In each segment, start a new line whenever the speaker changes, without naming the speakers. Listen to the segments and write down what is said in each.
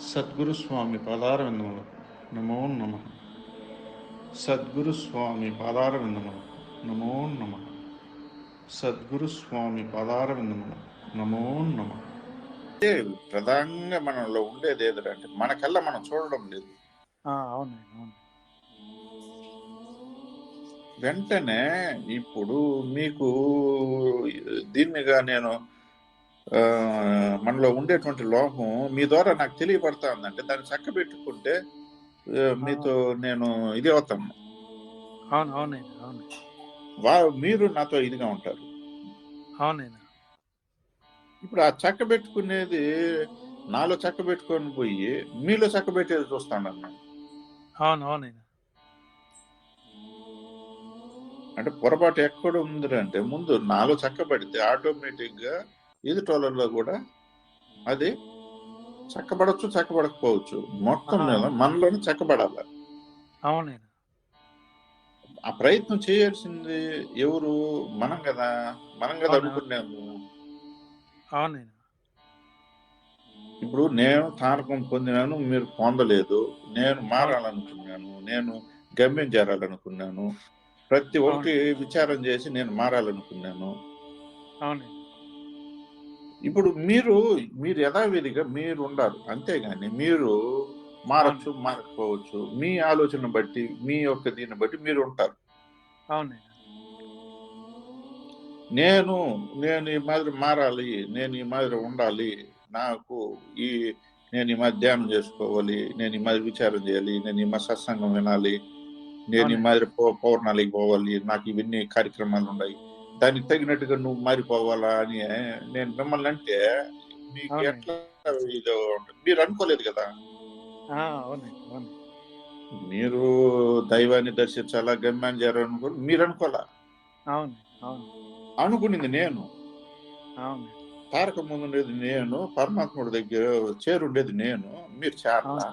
దర్శనం యోగం తస్మై శ్రీ గురవే నమః సద్గురు స్వామి పాదార విందములు నమో నమ. సద్గురు స్వామి పాదార విందములు నమో నమ. సద్గురు స్వామి పాదార విందములు నమో నమ.
అంటే ప్రధానంగా మనలో ఉండేది ఏదంటే మన కళ్ళ మనం చూడడం లేదు.
ఆ, అవునండి అవును.
వెంటనే ఇప్పుడు మీకు దీన్నిగా నేను మనలో ఉండేటువంటి లోపం మీ ద్వారా నాకు తెలియపడతా ఉందంటే దాన్ని చక్క పెట్టుకుంటే మీతో నేను ఇది అవుతాను.
అవును అవునండి అవును.
వా మీరు నాతో ఇదిగా ఉంటారు.
అవునండి
ఇప్పుడు ఆ చక్క పెట్టుకునేది నాలో చక్క పెట్టుకొని పోయి మీలో చక్క పెట్టేది చూస్తాను అన్నాను
అవును అవునండి
అంటే పొరపాటు ఎక్కడ ఉంది అంటే ముందు నాలో చక్కబడితే ఆటోమేటిక్గా ఎదుటోళ్ళలో కూడా అది చక్కబడచ్చు చక్కబడకపోవచ్చు. మొత్తం. మీద మనలోనే చక్కబడాలి.
అవునండి
ఆ ప్రయత్నం చేయాల్సింది ఎవరు? మనం కదా. మనం కదా. అనుకున్నాము.
అవునండి
ఇప్పుడు నేను తారకం పొందినాను మీరు పొందలేదు. నేను మారాలనుకున్నాను. నేను గమ్యం చేరాలనుకున్నాను. ప్రతి ఒక్కటి విచారం చేసి నేను మారాలనుకున్నాను.
అవునండి
ఇప్పుడు మీరు మీరు యథావిధిగా మీరు ఉండాలి అంతేగాని మీరు మారచ్చు మారకపోవచ్చు. మీ ఆలోచన బట్టి మీ యొక్క దీన్ని బట్టి మీరు ఉంటారు
అవునండి.
నేను నేను ఈ మాదిరి మారాలి నేను ఈ మాదిరి ఉండాలి నాకు ఈ నేను ఈ మాదిరి ధ్యానం చేసుకోవాలి నేను ఈ మాదిరి విచారం చేయాలి నేను ఈ మాదిరి సత్సంగం వినాలి నేను ఈ
అవును.
మాదిరి పౌర్ణాలకి పోవాలి నాకు ఇవన్నీ కార్యక్రమాలు ఉన్నాయి దానికి తగినట్టుగా నువ్వు మారిపోవాలా అని నేను మిమ్మల్ని అంటే మీకు. ఎట్లా ఇది? మీరు అనుకోలేదు కదా? మీరు దైవాన్ని దర్శించాలా గమ్యాన్ని చేరాలనుకో మీరు అనుకోలే
అవును అవును
అనుకునింది నేను. తారక ముందు ఉండేది నేను పరమాత్ముడి దగ్గర చేరుండేది నేను మీరు చేరలా?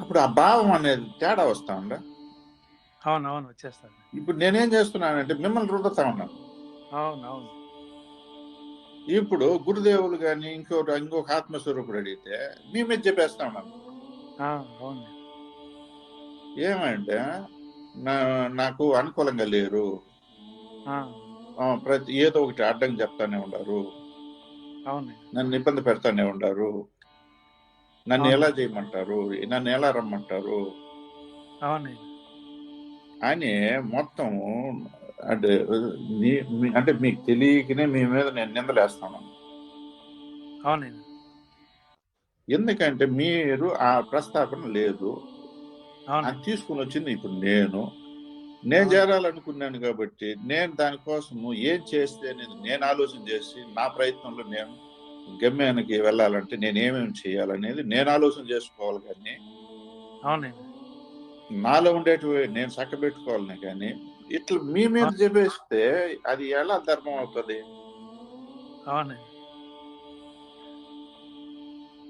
అప్పుడు ఆ భావం అనేది తేడా వస్తా ఉందా?
అవును అవును వచ్చేస్తాను.
ఇప్పుడు నేనేం చేస్తున్నానంటే మిమ్మల్ని రుద్దుతా ఉన్నాను
అవును అవును
ఇప్పుడు గురుదేవులు కానీ ఇంకొక ఇంకొక ఆత్మస్వరూపుడు అడిగితే మీ మీద చెప్పేస్తా ఉన్నాను
అవును.
ఏమంటే నాకు అనుకూలంగా లేరు. ప్రతి ఏదో ఒకటి అడ్డం చెప్తానే ఉండారు. నన్ను ఇబ్బంది పెడతానే ఉండారు. నన్ను. ఎలా చేయమంటారు? నన్ను ఎలా రమ్మంటారు?
అవునండి
అని మొత్తం అంటే అంటే మీకు తెలియకనే మీ మీద నేను నిందలేస్తాను
అవునండి.
ఎందుకంటే మీరు ఆ ప్రస్తావన లేదు.
అవును.
అది తీసుకుని వచ్చింది ఇప్పుడు నేను. నేను. చేరాలనుకున్నాను కాబట్టి నేను దానికోసము ఏం చేస్తే అనేది నేను ఆలోచన చేసి నా ప్రయత్నంలో నేను గమ్యానికి వెళ్ళాలంటే నేను ఏమేమి చేయాలనేది నేను ఆలోచన చేసుకోవాలి కానీ
అవునండి.
నాలో ఉండేటివి నేను చక్కబెట్టుకోవాలని కానీ ఇట్లా మీ మీద చెప్పేస్తే అది ఎలా ధర్మం అవుతుంది?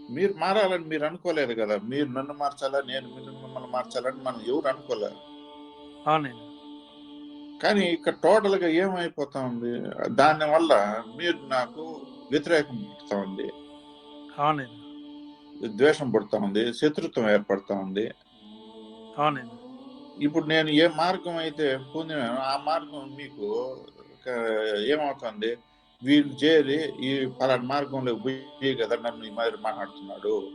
మీరు మారాలని మీరు అనుకోలేదు కదా? మీరు నన్ను మార్చాలా? నేను మిమ్మల్ని మార్చాలని మనం ఎవరు అనుకోలేదు
అవునండి
కానీ ఇక్కడ టోటల్గా ఏమైపోతా ఉంది దాని వల్ల మీరు నాకు వ్యతిరేకం పుడతా ఉంది
అవునండి
ద్వేషం పుడతా ఉంది శత్రుత్వం ఏర్పడతా ఉంది
అవునండి.
ఇప్పుడు నేను ఏ మార్గం అయితే పొందినానో ఆ మార్గం మీకు ఏమవుతుంది? వీళ్ళు చేరి ఈ పలానా మార్గంలో పోయి కదా నన్ను ఈ మాదిరి మాట్లాడుతున్నాడు.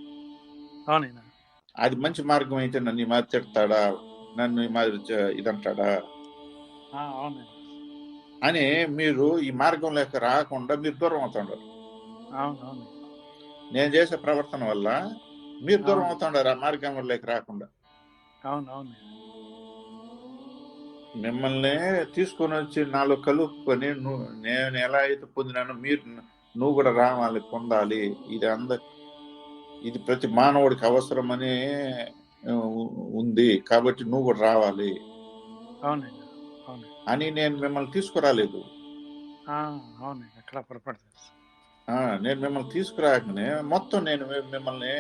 అది మంచి మార్గం అయితే నన్ను ఈ మాదిరి తిడతాడా? నన్ను ఈ మాదిరి ఇదంటాడా? అని మీరు ఈ మార్గంలోకి రాకుండా మీరు దూరం అవుతుండారు. నేను చేసే ప్రవర్తన వల్ల మీరు దూరం. అవుతుండారు ఆ మార్గంలోకి రాకుండా.
అవును అవును
మిమ్మల్ని తీసుకొని వచ్చి నాలో కలుపుకొని నువ్వు నేను ఎలా అయితే పొందినానో మీరు నువ్వు కూడా రావాలి పొందాలి. ఇది అంద ఇది ప్రతి మానవుడికి అవసరమని ఉంది. కాబట్టి నువ్వు కూడా రావాలి. అని నేను మిమ్మల్ని తీసుకురాలేదు. నేను మిమ్మల్ని తీసుకురాకనే మొత్తం నేను మిమ్మల్ని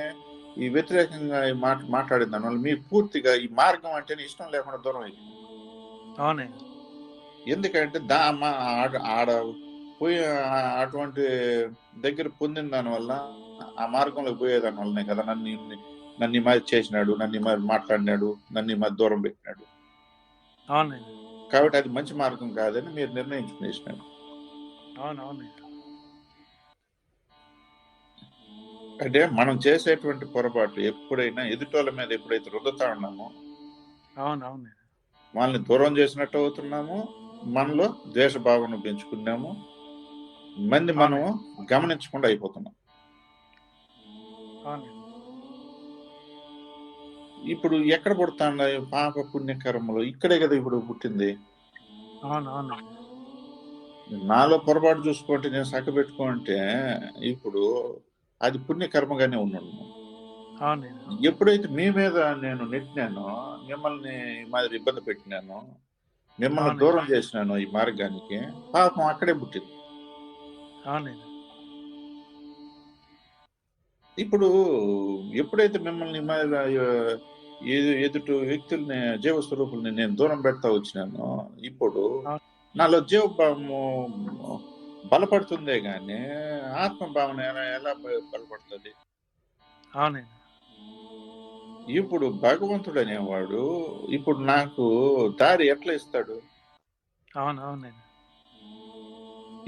ఈ వ్యతిరేకంగా మాట మాట్లాడిన దానివల్ల మీకు పూర్తిగా ఈ మార్గం అంటేనే ఇష్టం లేకుండా దూరం అయింది
అవునండి
ఎందుకంటే దా మా- ఆడ ఆడ పోయి అటువంటి దగ్గర పొందిన దానివల్ల ఆ మార్గంలో పోయేదాని వల్లనే కదా నన్ను నన్ను ఈ మాది చేసినాడు నన్ను ఈ మాది మాట్లాడినాడు నన్ను ఈ మాది దూరం పెట్టినాడు. కాబట్టి అది మంచి మార్గం కాదని మీరు నిర్ణయించుకునేసినారు.
అవును
అంటే మనం చేసేటువంటి పొరపాటు ఎప్పుడైనా ఎదుటోళ్ళ మీద ఎప్పుడైతే రుద్దుతా ఉన్నామో
అవును అవునండి
వాళ్ళని దూరం చేసినట్టు అవుతున్నాము మనలో ద్వేష భావన పెంచుకున్నాము మంది మనం గమనించకుండా అయిపోతున్నాం. ఇప్పుడు ఎక్కడ పుడతాండ పాప పుణ్యకర్మలు? ఇక్కడే కదా ఇప్పుడు పుట్టింది. నాలో పొరపాటు చూసుకుంటే నేను సక్క పెట్టుకుంటే ఇప్పుడు అది పుణ్యకర్మగానే ఉన్నాను
అవునండి
ఎప్పుడైతే మీ మీద నేను నెట్టినానో మిమ్మల్ని మాదిరి ఇబ్బంది పెట్టినానో మిమ్మల్ని. దూరం చేసినాను ఈ మార్గానికి పాపం అక్కడే పుట్టింది ఇప్పుడు ఎప్పుడైతే మిమ్మల్ని ఎదుటి వ్యక్తుల్ని జీవస్వరూపుల్ని నేను దూరం పెడతా వచ్చినాను ఇప్పుడు. నాలో జీవభావము బలపడుతుందే గాని ఆత్మభావన ఎలా ఎలా బలపడుతుంది?
అవునండి.
ఇప్పుడు భగవంతుడు అనేవాడు ఇప్పుడు నాకు దారి ఎట్లా ఇస్తాడు?
అవును అవునండి.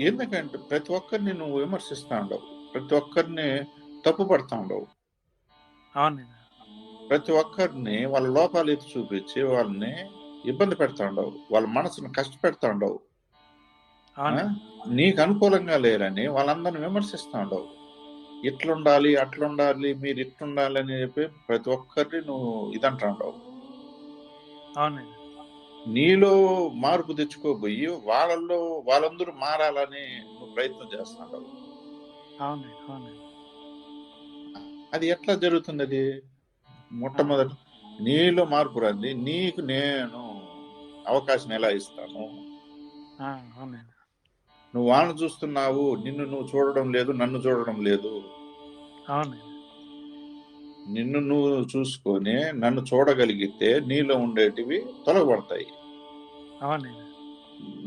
ఎందుకంటే ప్రతి ఒక్కరిని నువ్వు విమర్శిస్తా ఉండవు. ప్రతి ఒక్కరిని తప్పు పడతా ఉండవు.
అవునండి.
ప్రతి ఒక్కరిని వాళ్ళ లోపాలు ఎత్తి చూపించి వాళ్ళని ఇబ్బంది పెడతా ఉండవు. వాళ్ళ మనసును కష్టపెడతా ఉండవు. నీకు అనుకూలంగా లేరని వాళ్ళందరిని విమర్శిస్తా ఉండవు. ఇట్లుండాలి అట్లుండాలి మీరు ఇట్లుండాలి అని చెప్పి ప్రతి ఒక్కరిని నువ్వు ఇదంటా ఉండవు. నీలో మార్పు తెచ్చుకోబోయి వాళ్ళల్లో వాళ్ళందరూ మారాలని నువ్వు ప్రయత్నం
అవునండి
అది ఎట్లా జరుగుతుంది అది మొట్టమొదటి నీలో మార్పు రండి నీకు నేను అవకాశం ఎలా ఇస్తాను? నువ్వు వాళ్ళని చూస్తున్నావు నిన్ను నువ్వు చూడడం లేదు నన్ను చూడడం లేదు.
అవునండి
నిన్ను నువ్వు చూసుకొని నన్ను చూడగలిగితే నీలో ఉండేటివి తొలగబడతాయి.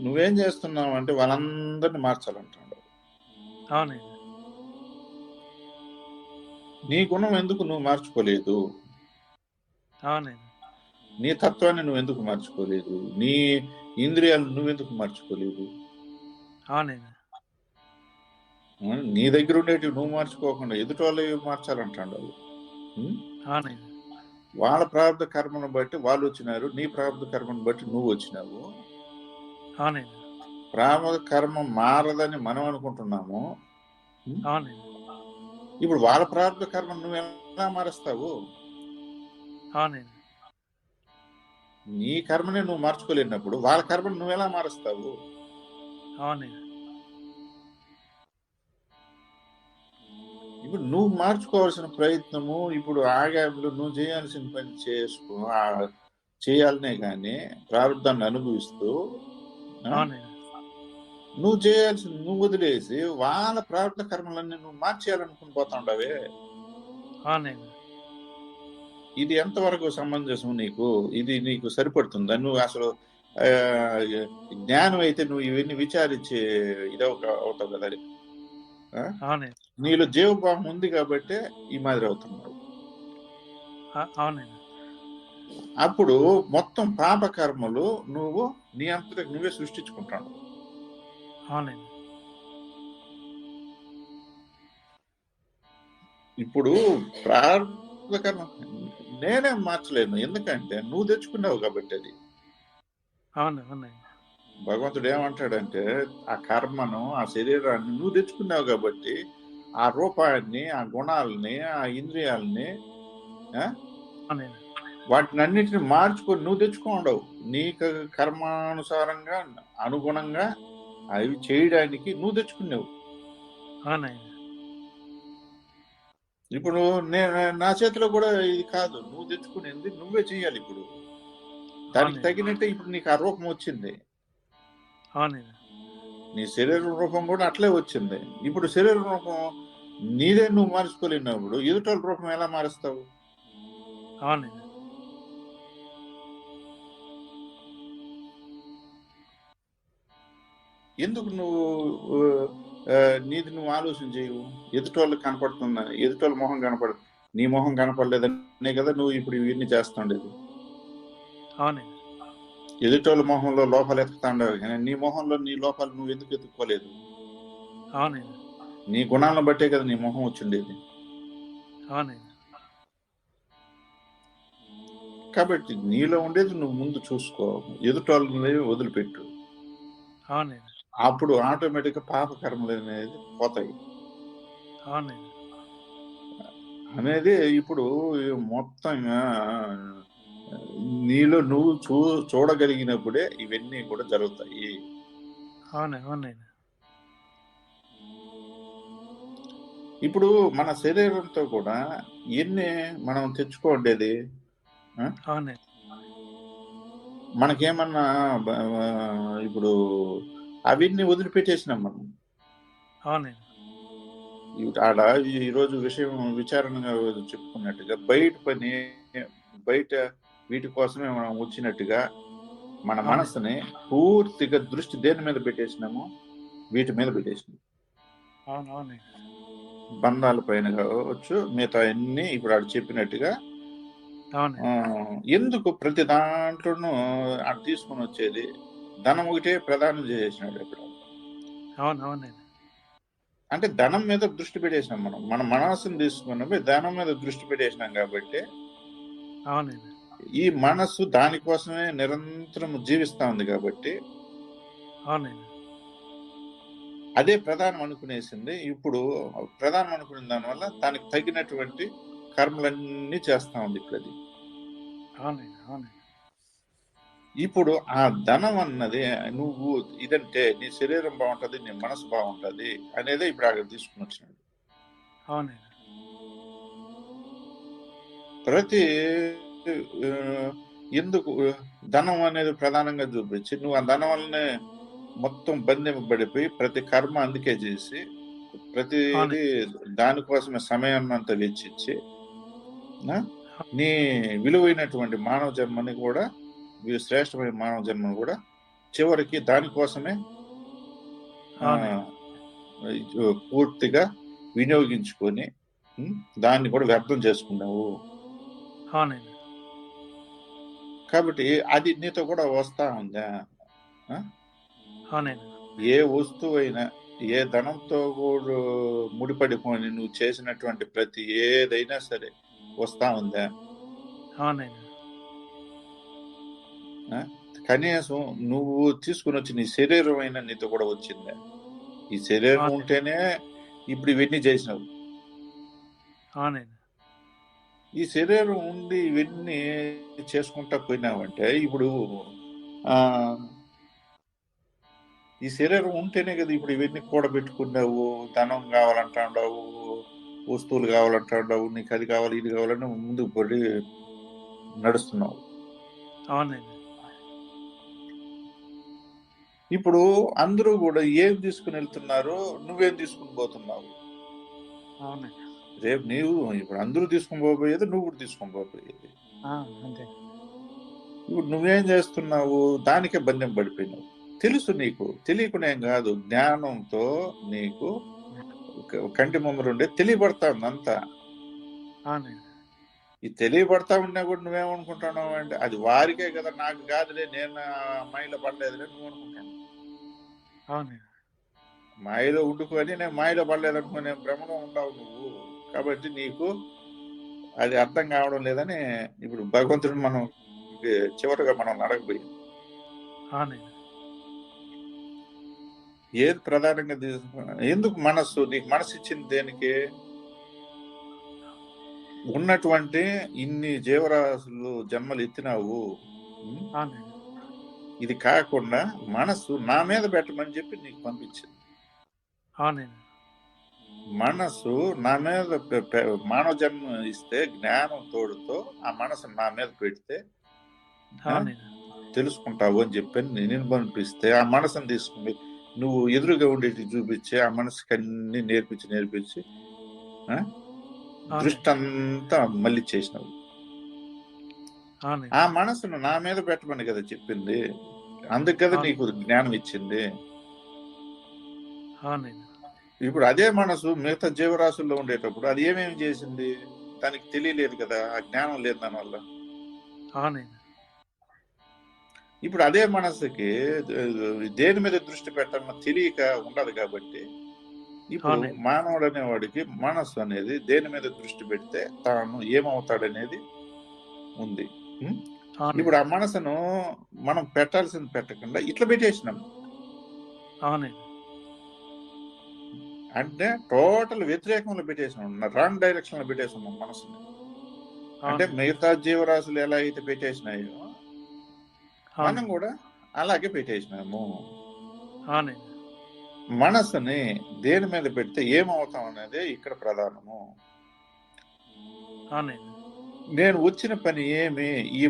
నువ్వేం చేస్తున్నావు అంటే వాళ్ళందరినీ మార్చాలంటాడు నీ గుణం ఎందుకు నువ్వు మార్చుకోలేదు? నీ తత్వాన్ని నువ్వు ఎందుకు మార్చుకోలేదు? నీ ఇంద్రియాలు నువ్వెందుకు మార్చుకోలేదు?
అవునండి.
నీ దగ్గర ఉండేటివి నువ్వు మార్చుకోకుండా ఎదుటి వాళ్ళవి మార్చాలంటాడు?
అవునండి.
వాళ్ళ ప్రారంభ కర్మను బట్టి వాళ్ళు వచ్చినారు నీ ప్రారంభ కర్మను బట్టి నువ్వు వచ్చినావు.
అవునండి.
ప్రారంభ కర్మ మారదని మనం అనుకుంటున్నాము.
అవునండి.
ఇప్పుడు వాళ్ళ ప్రారంభ కర్మ నువ్వు ఎలా మారుస్తావు?
అవునండి.
నీ కర్మని నువ్వు మార్చుకోలేనప్పుడు వాళ్ళ కర్మను నువ్వు ఎలా మారుస్తావు?
అవునండి.
ఇప్పుడు నువ్వు మార్చుకోవాల్సిన ప్రయత్నము ఇప్పుడు ఆగాములు నువ్వు చేయాల్సిన పని చేసుకో చేయాలనే కానీ ప్రారంభాన్ని అనుభవిస్తూ నువ్వు చేయాల్సిన నువ్వు వదిలేసి వాళ్ళ ప్రారంభ కర్మలన్నీ నువ్వు మార్చేయాలనుకుని పోతా ఉండవే.
అవునండి
ఇది ఎంతవరకు సమంజసం నీకు? ఇది నీకు సరిపడుతుందా? నువ్వు అసలు జ్ఞానం అయితే నువ్వు ఇవన్నీ విచారించే ఇదవ అవుతావు కదా నీలో జీవభావం ఉంది కాబట్టి ఈ మాదిరి అవుతున్నావు
ఆ- అవునండి.
అప్పుడు మొత్తం పాప కర్మలు నువ్వు నీ అంతటా నువ్వే సృష్టించుకుంటావు.
అవునండి.
ఇప్పుడు ప్రారంభ కర్మ నేనే మార్చలేను. ఎందుకంటే నువ్వు తెచ్చుకున్నావు కాబట్టి అది.
అవును అవునండి.
భగవంతుడు ఏమంటాడంటే ఆ కర్మను ఆ శరీరాన్ని నువ్వు తెచ్చుకున్నావు కాబట్టి ఆ రూపాన్ని ఆ గుణాలని ఆ ఇంద్రియాలని వాటిని అన్నిటిని మార్చుకొని నువ్వు తెచ్చుకోండవు నీకు కర్మానుసారంగా అనుగుణంగా అవి చేయడానికి నువ్వు తెచ్చుకున్నావు. ఇప్పుడు నేను నా చేతిలో కూడా ఇది కాదు. నువ్వు తెచ్చుకునేది నువ్వే చేయాలి ఇప్పుడు. దానికి. తగినట్టే ఇప్పుడు నీకు ఆ రూపం వచ్చింది.
అవునండి.
నీ శరీర రూపం కూడా అట్లే వచ్చింది. ఇప్పుడు శరీర రూపం నీదే నువ్వు మార్చుకోలేనప్పుడు ఎదుటోళ్ళ రూపం ఎలా మారుస్తావు?
అవునండి.
ఎందుకు నువ్వు నీది నువ్వు ఆలోచన చేయవు? ఎదుటోళ్ళకి కనపడుతున్నా ఎదుటోళ్ళ మొహం కనపడ నీ మొహం కనపడలేదనే కదా నువ్వు ఇప్పుడు ఇవన్నీ చేస్తుండేది.
అవునండి.
ఎదుటోళ్ళ మొహంలో లోపాలు ఎత్తుతాండవు కానీ నీ మొహంలో నీ లోపాలు నువ్వు ఎందుకు ఎత్తుక్కోలేదు?
అవునండి
నీ గుణాలను బట్టే కదా నీ మొహం వచ్చిండేది
అవునండి
కాబట్టి నీలో ఉండేది నువ్వు ముందు చూసుకో. ఎదుటోళ్ళని వదిలిపెట్టు.
అవునండి
అప్పుడు ఆటోమేటిక్గా పాప కర్మలు అనేది పోతాయి.
అవునండి
అనేది ఇప్పుడు మొత్తంగా నీలో నువ్వు చూ చూడగలిగినప్పుడే ఇవన్నీ కూడా జరుగుతాయి. ఇప్పుడు మన శరీరంతో కూడా ఎన్ని మనం తెచ్చుకోండేది మనకేమన్నా ఇప్పుడు అవన్నీ వదిలిపెట్టేసినాం మనం.
అవునండి
ఆడ ఈ రోజు విషయం విచారణగా చెప్పుకున్నట్టుగా బయట పని బయట వీటి కోసమే మనం వచ్చినట్టుగా మన. మనసుని పూర్తిగా దృష్టి దేని మీద పెట్టేసినాము వీటి మీద పెట్టేసినాం
అవును అవునండి
బంధాల పైన కావచ్చు మిగతా అన్ని ఇప్పుడు ఆడు చెప్పినట్టుగా ఎందుకు ప్రతి దాంట్లోనూ ఆడు తీసుకొని వచ్చేది? ధనం ఒకటే ప్రధానం చేసేసినాడు ఇప్పుడు అంటే ధనం మీద దృష్టి పెట్టేసినాం మనం. మన మనస్సును తీసుకున్నప్పుడు ధనం మీద దృష్టి పెట్టేసినాం కాబట్టి
అవునండి
ఈ మనస్సు దానికోసమే నిరంతరం జీవిస్తా ఉంది కాబట్టి అదే ప్రధానం అనుకునేసింది. ఇప్పుడు ప్రధానం అనుకునే దానివల్ల దానికి తగినటువంటి కర్మలన్నీ చేస్తా ఉంది ఇప్పుడు అది. ఇప్పుడు ఆ ధనం అన్నది నువ్వు ఇదంటే నీ శరీరం బాగుంటది నీ మనసు బాగుంటది అనేది ఇప్పుడు అక్కడ తీసుకుని వచ్చినాడు. ప్రతి ఎందుకు ధనం అనేది ప్రధానంగా చూపించి నువ్వు ఆ ధనం వల్లనే మొత్తం బంధింపబడిపోయి ప్రతి కర్మ అందుకే చేసి ప్రతిది దానికోసమే సమయాన్ని అంతా వెచ్చించి నా? విలువైనటువంటి మానవ జన్మని కూడా శ్రేష్టమైన మానవ జన్మని కూడా చివరికి దానికోసమే పూర్తిగా వినియోగించుకొని దాన్ని కూడా వ్యర్థం చేసుకున్నావు.
అవునండి.
కాబట్టి అది నీతో కూడా వస్తా ఉందా? ఏ వస్తువైనా ఏ ధనంతో కూడా ముడిపడిపోయి నువ్వు చేసినటువంటి ప్రతి ఏదైనా సరే వస్తా ఉందా? కనీసం నువ్వు తీసుకుని వచ్చి నీ శరీరం అయినా నీతో కూడా వచ్చిందా? ఈ శరీరం. ఉంటేనే ఇప్పుడు ఇవన్నీ చేసినావు.
అవునండి.
ఈ శరీరం ఉండి ఇవన్నీ చేసుకుంటా పోయినావంటే ఇప్పుడు ఆ ఈ శరీరం ఉంటేనే కదా ఇప్పుడు ఇవన్నీ కూడబెట్టుకున్నావు ధనం కావాలంటాడావు వస్తువులు కావాలంటాడావు నీకు అది కావాలి ఇది కావాలని ముందుకు పడి నడుస్తున్నావు.
అవునండి.
ఇప్పుడు అందరూ కూడా ఏం తీసుకుని వెళ్తున్నారు నువ్వేం తీసుకుని పోతున్నావు?
అవునండి.
రేపు నీవు ఇప్పుడు అందరూ తీసుకుని పోబోయేది నువ్వు కూడా తీసుకుని పోబోయేది.
అంతే.
ఇప్పుడు నువ్వేం చేస్తున్నావు? దానికే బంధం పడిపోయినావు. తెలుసు నీకు. తెలియకుండా ఏం కాదు. జ్ఞానంతో నీకు కంటి ఉండే తెలియబడతాంది అంతా.
అవునండి.
ఈ తెలియబడతా ఉన్నా కూడా నువ్వేమనుకుంటున్నావు అంటే అది వారికే కదా. నాకు కాదులే నేను మాయలో పడలేదులే నువ్వు
అవునండి.
మాయలో ఉండుకొని నేను మాయలో పడలేదు అనుకునే భ్రమలో ఉండవు నువ్వు. కాబట్టి నీకు అది అర్థం కావడం లేదని ఇప్పుడు భగవంతుడు మనం చివరిగా మనం అడగబోయి ఏది ప్రధానంగా ఎందుకు మనస్సు నీకు మనసు ఇచ్చింది దేనికి? ఉన్నటువంటి ఇన్ని జీవరాశులు జన్మలు ఎత్తినావు. ఇది కాకుండా మనస్సు నా మీద పెట్టమని చెప్పి నీకు పంపించింది.
అవునండి
మనసు నా మీద మానవ జన్మ ఇస్తే జ్ఞానం తోడుతో ఆ మనసు నా మీద పెడితే తెలుసుకుంటావు అని చెప్పి నేను పంపిస్తే ఆ మనసుని తీసుకుని నువ్వు ఎదురుగా ఉండేటి చూపించి ఆ మనసుకి అన్ని నేర్పించి నేర్పించి. దృష్టి అంతా మళ్ళీ చేసినావు. ఆ మనసును నా మీద పెట్టమని కదా చెప్పింది. అందుకు కదా. నీకు జ్ఞానం ఇచ్చింది. ఇప్పుడు అదే మనసు మిగతా జీవరాశుల్లో ఉండేటప్పుడు అది ఏమేమి చేసింది? దానికి తెలియలేదు కదా ఆ జ్ఞానం లేదు దానివల్ల ఇప్పుడు అదే మనసుకి దేని మీద దృష్టి పెట్టాలన్న తెలియక ఉండదు కాబట్టి ఇప్పుడు
అవునండి.
మానవుడు అనేవాడికి మనస్సు అనేది దేని మీద దృష్టి పెడితే తాను ఏమవుతాడనేది ఉంది. ఇప్పుడు ఆ మనసును మనం పెట్టాల్సింది పెట్టకుండా ఇట్లా పెట్టేసినాం.
అవునైనా
అంటే టోటల్ వ్యతిరేకంలో పెట్టేసినాం రాంగ్ డైరెక్షన్లో పెట్టేసినాం మనసుని. అంటే మిగతా జీవరాశులు ఎలా అయితే పెట్టేసినాయో మనం కూడా అలాగే పెట్టేసినాము. మనసుని దేని మీద పెడితే ఏమవుతాం అనేది ఇక్కడ ప్రధానము. నేను వచ్చిన పని ఏమి? ఈ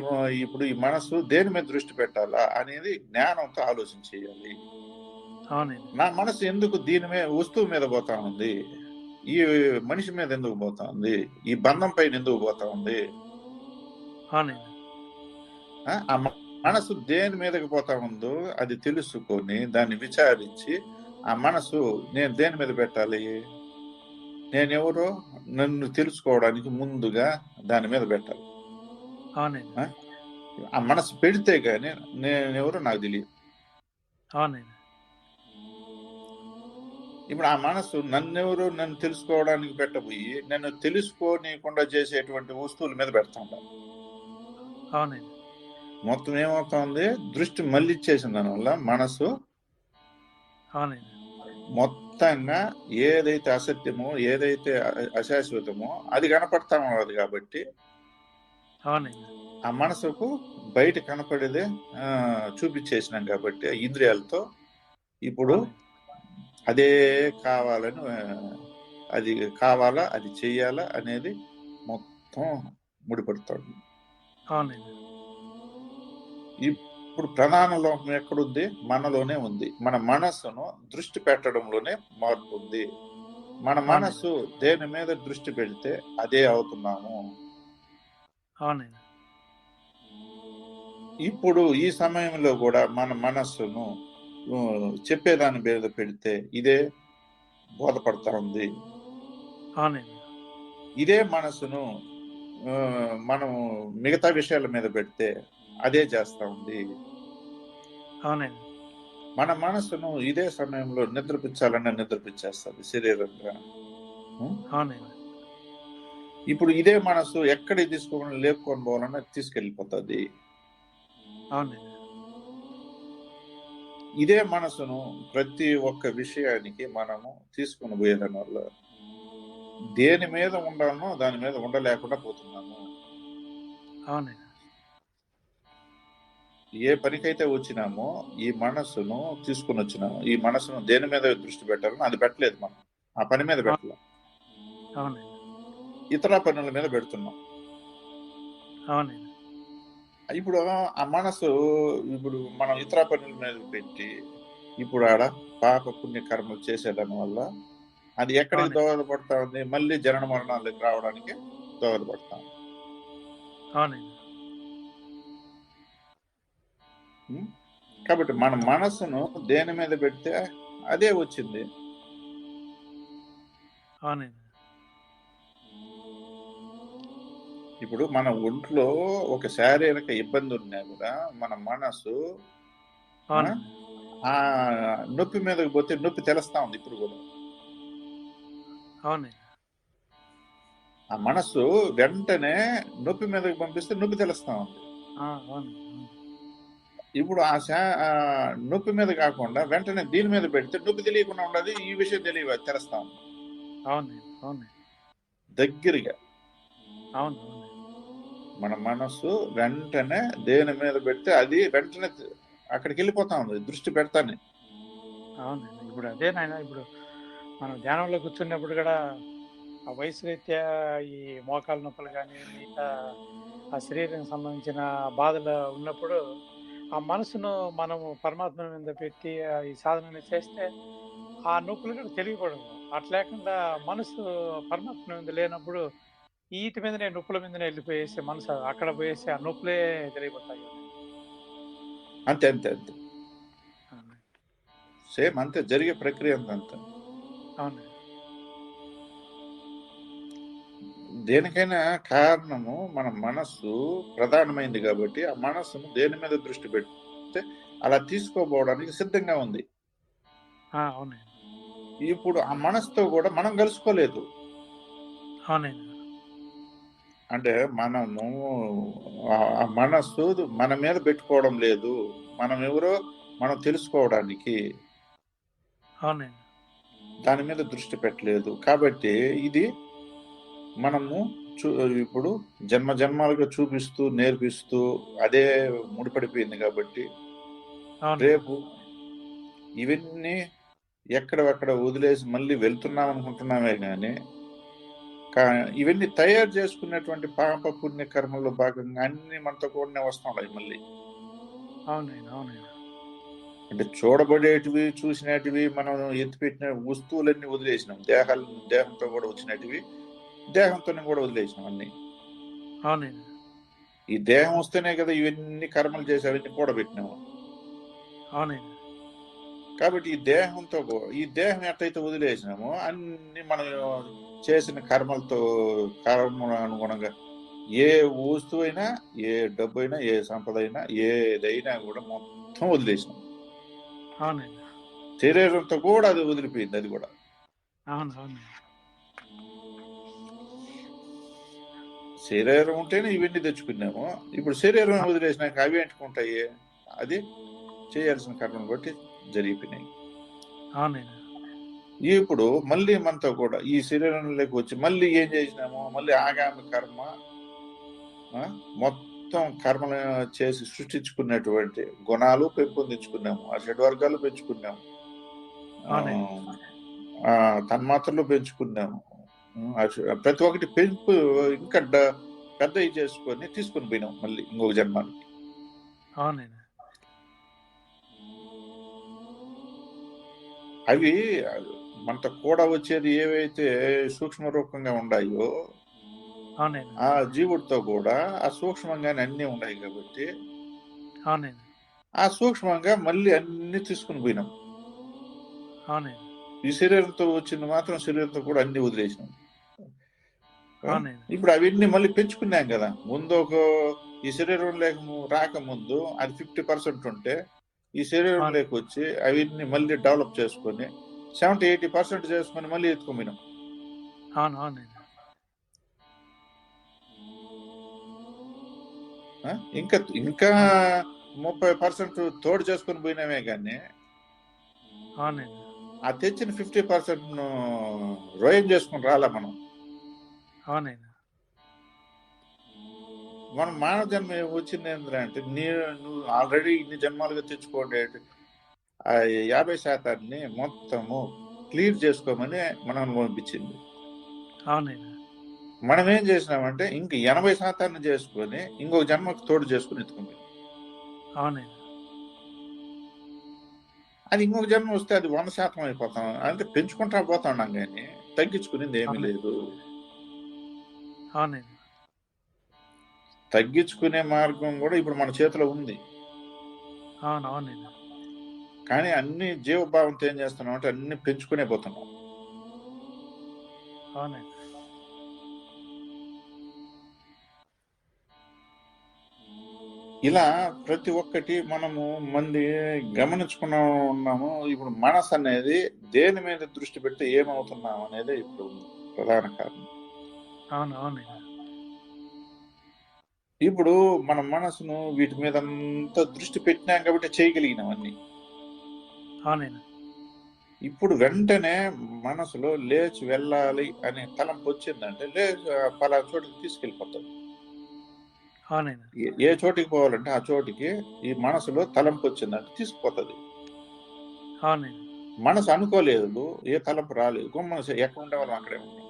ఇప్పుడు ఈ మనసు దేని మీద దృష్టి పెట్టాలా అనేది జ్ఞానంతో ఆలోచన చేయాలి.
అవునైనా
నా మనసు ఎందుకు దీని మీద వస్తువు మీద పోతా ఉంది ఈ మనిషి మీద ఎందుకు పోతా ఉంది ఈ బంధం పైన ఎందుకు పోతా ఉంది ఆ మనసు దేని మీదకి పోతా ఉందో అది తెలుసుకొని దాన్ని విచారించి ఆ మనసు నేను దేని మీద పెట్టాలి? నేనెవరో నన్ను తెలుసుకోవడానికి ముందుగా దాని మీద పెట్టాలి. ఆ మనసు పెడితే గానీ నేనెవరో నాకు తెలియదు. ఇప్పుడు ఆ మనసు నన్నెవరో నన్ను తెలుసుకోవడానికి పెట్టబోయి నన్ను తెలుసుకోనికుండా చేసేటువంటి వస్తువుల మీద పెడతా
అవునైనా
మొత్తం ఏమవుతుంది? దృష్టి మళ్ళిచ్చేసిన దానివల్ల మనసు మొత్తంగా ఏదైతే అసత్యమో ఏదైతే అశాశ్వతమో అది కనపడతా ఉన్నది కాబట్టి ఆ మనసుకు బయట కనపడేదే చూపించేసినాం కాబట్టి ఆ ఇంద్రియాలతో ఇప్పుడు అదే కావాలని అది కావాలా అది చెయ్యాలా అనేది మొత్తం ముడిపడుతుంది.
అవునైనా
ఇప్పుడు ప్రధాన లోపం ఎక్కడుంది? మనలోనే ఉంది. మన మనస్సును దృష్టి పెట్టడంలోనే మార్పు ఉంది. మన మనస్సు దేని మీద దృష్టి పెడితే అదే అవుతున్నాము. ఇప్పుడు ఈ సమయంలో కూడా మన మనస్సును చెప్పేదాని మీద పెడితే ఇదే బోధపడతా ఉంది. ఇదే మనసును మనం మిగతా విషయాల మీద పెడితే అదే చేస్తా ఉంది. మన మనసును ఇదే సమయంలో నిద్రపించాలన్నా నిద్రపించేస్తుంది శరీరంగా. ఇప్పుడు ఇదే మనసు ఎక్కడికి తీసుకోవాలని లేపుకొని పోవాలన్నా తీసుకెళ్ళిపోతుంది.
అవునైనా
ఇదే మనసును ప్రతి ఒక్క విషయానికి మనము తీసుకుని పోయేదాని వల్ల దేని మీద ఉండాలనో దాని మీద ఉండలేకుండా పోతున్నాము. ఏ పనికైతే వచ్చినామో ఈ మనస్సును తీసుకుని వచ్చినాము. ఈ మనస్సును దేని మీద దృష్టి పెట్టాలని అది పెట్టలేదు మనం. ఆ పని మీద పెట్టలే. ఇతర పనుల మీద పెడుతున్నాం.
అవునైనా
ఇప్పుడు ఆ మనసు ఇప్పుడు మనం ఇతర పనుల మీద పెట్టి ఇప్పుడు ఆడ పాప పుణ్య కర్మలు చేసేదాని వల్ల అది ఎక్కడికి. దోహదపడతా ఉంది? మళ్ళీ జనన మరణాలకు రావడానికి దోహదపడతా? కాబట్టి మన మనస్సును దేని మీద పెడితే అదే వచ్చింది.
అవునైనా
ఇప్పుడు మన ఒంట్లో ఒక శారీరక ఇబ్బంది ఉన్నా కూడా మన మనసు ఆ? నొప్పి మీదకి పోతే నొప్పి తెలుస్తా ఉంది ఇప్పుడు కూడా.
అవునైనా
ఆ మనసు వెంటనే నొప్పి మీదకి పంపిస్తే నొప్పి తెలుస్తా ఉంది.
అవును
ఇప్పుడు ఆ శా- నొప్పి మీద కాకుండా వెంటనే దీని మీద పెడితే నొప్పి తెలియకుండా ఉండదు ఈ విషయం తెలియ తెలుస్తా ఉంది.
అవునైనా అవునైనా
దగ్గరగా.
అవును అవును.
మన మనస్సు వెంటనే దేని మీద పెడితే అది వెంటనే అక్కడికి వెళ్ళిపోతా ఉంది దృష్టి పెడతానే.
అవునండి. ఇప్పుడు అదే నాయన ఇప్పుడు మనం ధ్యానంలో కూర్చున్నప్పుడు కూడా ఆ వయసు రీత్యా ఈ మోకాలు నొప్పులు కానీ మిగతా ఆ శరీరానికి సంబంధించిన బాధలు ఉన్నప్పుడు ఆ మనసును మనము పరమాత్మ మీద పెట్టి ఆ ఈ సాధనని చేస్తే ఆ నొప్పులు కూడా తెలియకూడదు. అట్లేకుండా మనసు పరమాత్మ మీద లేనప్పుడు వీటి మీదనే నొప్పుల మీదనే వెళ్ళిపోయేసి మనసు అక్కడ పోయేసి ఆ నొప్పులే తెలియపోతాయి
అంతే అంతే అంతే. సేమ్ అంతే జరిగే ప్రక్రియ అంత అంతే.
అవును.
దేనికైనా కారణము మన మనస్సు ప్రధానమైంది కాబట్టి ఆ మనస్సును దేని మీద దృష్టి పెడితే అలా తీసుకోపోవడానికి సిద్ధంగా ఉంది. ఇప్పుడు ఆ మనసుతో కూడా మనం కలుసుకోలేదు.
అవునండి
అంటే మనము మనస్సు మన మీద పెట్టుకోవడం లేదు. మనం ఎవరో మనం తెలుసుకోవడానికి దాని మీద దృష్టి పెట్టలేదు. కాబట్టి ఇది మనము చూ ఇప్పుడు జన్మ జన్మాలుగా చూపిస్తూ నేర్పిస్తూ అదే ముడిపడిపోయింది కాబట్టి
అవును.
రేపు ఇవన్నీ ఎక్కడెక్కడ వదిలేసి మళ్ళీ వెళ్తున్నాం అనుకుంటున్నామే కానీ ఇవన్నీ తయారు చేసుకున్నటువంటి పాప పుణ్య కర్మల్లో భాగంగా అన్ని మనతో కూడానే వస్తున్నాయి మళ్ళీ.
అవునండి
అంటే చూడబడేటివి చూసినటివి మనం ఎత్తిపెట్టిన వస్తువులన్నీ వదిలేసినాం. దేహాలు దేహంతో కూడా వచ్చినటివి దేహంతోనే కూడా వదిలేసినాం అన్ని.
అవునండి
ఈ దేహం వస్తేనే కదా ఇవన్నీ కర్మలు చేసి అవన్నీ కూడబెట్టినాము.
అవునండి
కాబట్టి ఈ దేహంతో ఈ దేహం ఎట్లయితే వదిలేసినామో అన్ని మనం చేసిన కర్మలతో కర్మల అనుగుణంగా ఏ వస్తువు అయినా ఏ డబ్బు అయినా ఏ సంపద అయినా ఏదైనా కూడా మొత్తం వదిలేసినాం.
అవునండి.
శరీరంతో కూడా అది వదిలిపోయింది అది కూడా.
అవును అవును
శరీరం ఉంటేనే ఇవన్నీ తెచ్చుకున్నాము. ఇప్పుడు శరీరం వదిలేసినాక అవి ఎంటుకుంటాయి అది చేయాల్సిన కర్మను బట్టి జరిగిపోయినాయి.
అవునండి.
ఇప్పుడు మళ్ళీ మనతో కూడా ఈ శరీరంలోకి వచ్చి మళ్ళీ ఏం చేసినాము? మళ్ళీ ఆగామి కర్మ మొత్తం కర్మలు చేసి సృష్టించుకున్నటువంటి గుణాలు పెంపొందించుకున్నాము. ఆ షడ్ వర్గాలు పెంచుకున్నాము. తన్మాత్రలు పెంచుకున్నాము. ప్రతి ఒక్కటి పెంపు ఇంకా పెద్ద చేసుకొని తీసుకుని పోయినాం మళ్ళీ ఇంకొక జన్మానికి. అవి మనతో కూడా వచ్చేది ఏవైతే సూక్ష్మ రూపంగా ఉన్నాయో ఆ జీవుడితో కూడా ఆ సూక్ష్మంగానే అన్ని ఉన్నాయి కాబట్టి
అవునండి.
ఆ సూక్ష్మంగా మళ్ళీ అన్ని తీసుకుని పోయినాం. ఈ శరీరంతో వచ్చింది మాత్రం శరీరంతో కూడా అన్ని వదిలేసినాం. ఇప్పుడు అవన్నీ మళ్ళీ పెంచుకున్నాం కదా. ముందు ఒక ఈ శరీరం లేక రాకముందు అది ఫిఫ్టీ పర్సెంట్ ఉంటే ఈ శరీరం
అవును.
లేక వచ్చి అవన్నీ మళ్ళీ డెవలప్ చేసుకొని సెవెంటీ ఎయిటీ పర్సెంట్ చేసుకొని మళ్ళీ ఆ? ఇంకా ఇంకా ముప్పై పర్సెంట్ తోడు చేసుకొని పోయినామే కానీ ఆ తెచ్చిన ఫిఫ్టీ పర్సెంట్ రోయం చేసుకుని రాలే మనం.
అవునండి.
మనం మానవ జన్మ వచ్చింది ఏంటంటే నీ నువ్వు ఆల్రెడీ ఇన్ని జన్మాలుగా తెచ్చుకోండి ఆ యాభై శాతాన్ని మొత్తము క్లియర్ చేసుకోమని మనం పంపించింది
అవునండి.
మనం ఏం చేసినామంటే ఇంక ఎనభై శాతాన్ని చేసుకొని ఇంకొక జన్మకు తోడు చేసుకుని ఎత్తుకుంది.
అవునండి.
అది ఇంకొక జన్మ వస్తే అది వంద శాతం అయిపోతాం. అంటే పెంచుకుంటా పోతున్నాం కానీ తగ్గించుకునేది ఏమీ. లేదు.
అవునండి.
తగ్గించుకునే మార్గం కూడా ఇప్పుడు మన చేతిలో ఉంది.
అవును
కానీ అన్ని జీవభావంతో ఏం చేస్తున్నాం అంటే అన్ని పెంచుకునే పోతున్నాం. ఇలా ప్రతి ఒక్కటి మనము మంది గమనించుకున్నా ఉన్నాము. ఇప్పుడు మనసు అనేది దేని మీద దృష్టి పెడితే ఏమవుతున్నాం అనేది ఇప్పుడు ప్రధాన కారణం.
అవును అవునండి
ఇప్పుడు మన మనసును వీటి మీద అంతా దృష్టి పెట్టినాం కాబట్టి చేయగలిగినాం అన్ని
అవునండి.
ఇప్పుడు వెంటనే మనసులో లేచి వెళ్ళాలి అనే తలంపు వచ్చిందంటే లేచి ఆ పలానా చోటికి తీసుకెళ్ళిపోతాం. ఏ- చోటికి పోవాలంటే ఆ చోటికి ఈ మనసులో తలంపు వచ్చిందంటే తీసుకుపోతుంది. మనసు అనుకోలేదు ఏ తలంపు రాలేదు గుమ్మన ఎక్కడ ఉండేవాళ్ళం అక్కడే ఉన్నాం.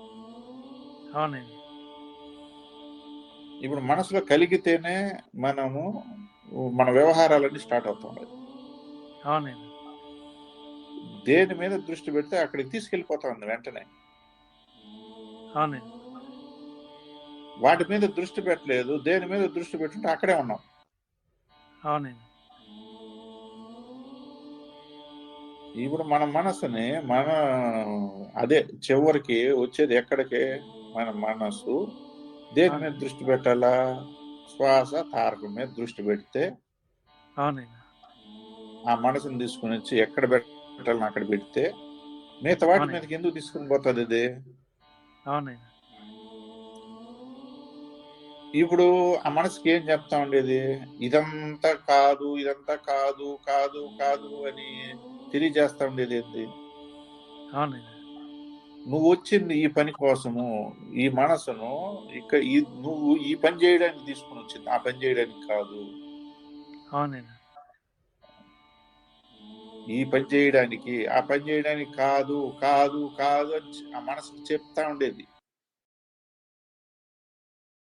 అవునండి.
ఇప్పుడు మనసులో కలిగితేనే మనము మన వ్యవహారాలన్నీ స్టార్ట్ అవుతాయి
అవునండి.
దేని మీద దృష్టి పెడితే అక్కడికి తీసుకెళ్ళిపోతా ఉంది వెంటనే.
అవునండి.
వాటి మీద దృష్టి పెట్టలేదు దేని మీద దృష్టి పెట్టుంటే అక్కడే ఉన్నాం.
అవునండి.
ఇప్పుడు మన మనసుని మన అదే చివరికి వచ్చేది ఎక్కడికి? మన మనసు దేని మీద దృష్టి పెట్టాలా? శ్వాస తారకం మీద దృష్టి పెడితే ఆ మనసుని తీసుకుని వచ్చి ఎక్కడ పెట్టాలని అక్కడ పెడితే మిగతా వాటి. మీదకి ఎందుకు తీసుకుని పోతుంది ఇది? ఇప్పుడు ఆ మనసుకి ఏం చెప్తా ఉండేది? ఇదంతా కాదు ఇదంతా కాదు కాదు కాదు అని తెలియజేస్తా ఉండేది ఏంటి నువ్వు వచ్చింది ఈ పని కోసము ఈ మనసును ఇక్కడ ఈ నువ్వు ఈ పని చేయడానికి తీసుకుని వచ్చింది ఆ పని చేయడానికి కాదు. ఈ పని చేయడానికి ఆ పని చేయడానికి కాదు కాదు కాదు అని ఆ మనసుకు చెప్తా ఉండేది.